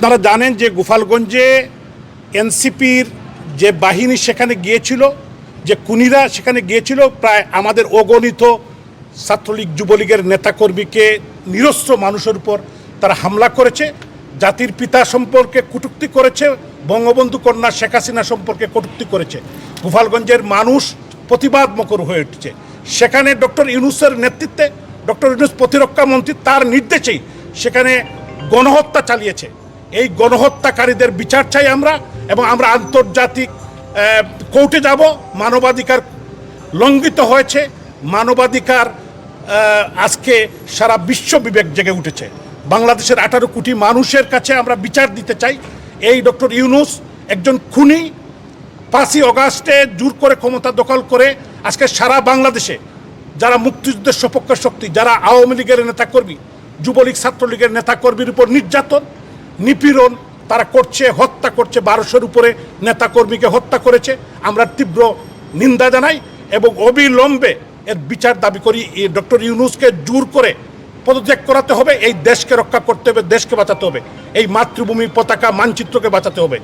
আপনারা জানেন যে গোপালগঞ্জে এনসিপির যে বাহিনী সেখানে গিয়েছিল, যে কুনিরা সেখানে গিয়েছিল, প্রায় আমাদের অগণিত ছাত্রলীগ, যুবলীগের নেতাকর্মীকে নিরস্ত্র মানুষের উপর তারা হামলা করেছে। জাতির পিতা সম্পর্কে কটূক্তি করেছে, বঙ্গবন্ধু কন্যা শেখ হাসিনা সম্পর্কে কটূক্তি করেছে। গোপালগঞ্জের মানুষ প্রতিবাদ মকর হয়ে উঠছে। সেখানে ডক্টর ইউনুসের নেতৃত্বে, ডক্টর ইউনুস প্রতিরক্ষা মন্ত্রী তার নির্দেশেই সেখানে গণহত্যা চালিয়েছে। এই গণহত্যাকারীদের বিচার চাই আমরা এবং আমরা আন্তর্জাতিক কোর্টে যাব। মানবাধিকার লঙ্ঘিত হয়েছে। মানবাধিকার আজকে সারা বিশ্ব বিবেক জেগে উঠেছে। বাংলাদেশের আঠারো কোটি মানুষের কাছে আমরা বিচার দিতে চাই। এই ডক্টর ইউনুস একজন খুনি। পাঁচই অগাস্টে জোর করে ক্ষমতা দখল করে আজকে সারা বাংলাদেশে যারা মুক্তিযুদ্ধের সপক্ষের শক্তি, যারা আওয়ামী লীগের নেতাকর্মী, যুবলীগ, ছাত্রলীগের নেতাকর্মীর উপর নির্যাতন নিপীড়ন তারা করছে, হত্যা করছে, বারোশোর উপরে নেতাকর্মীকে হত্যা করেছে। আমরা তীব্র নিন্দা জানাই এবং অবিলম্বে এর বিচার দাবি করি। ডক্টর ইউনুসকে জোর করে পদত্যাগ করাতে হবে, এই দেশকে রক্ষা করতে হবে, দেশকে বাঁচাতে হবে, এই মাতৃভূমি পতাকা, মানচিত্রকে বাঁচাতে হবে।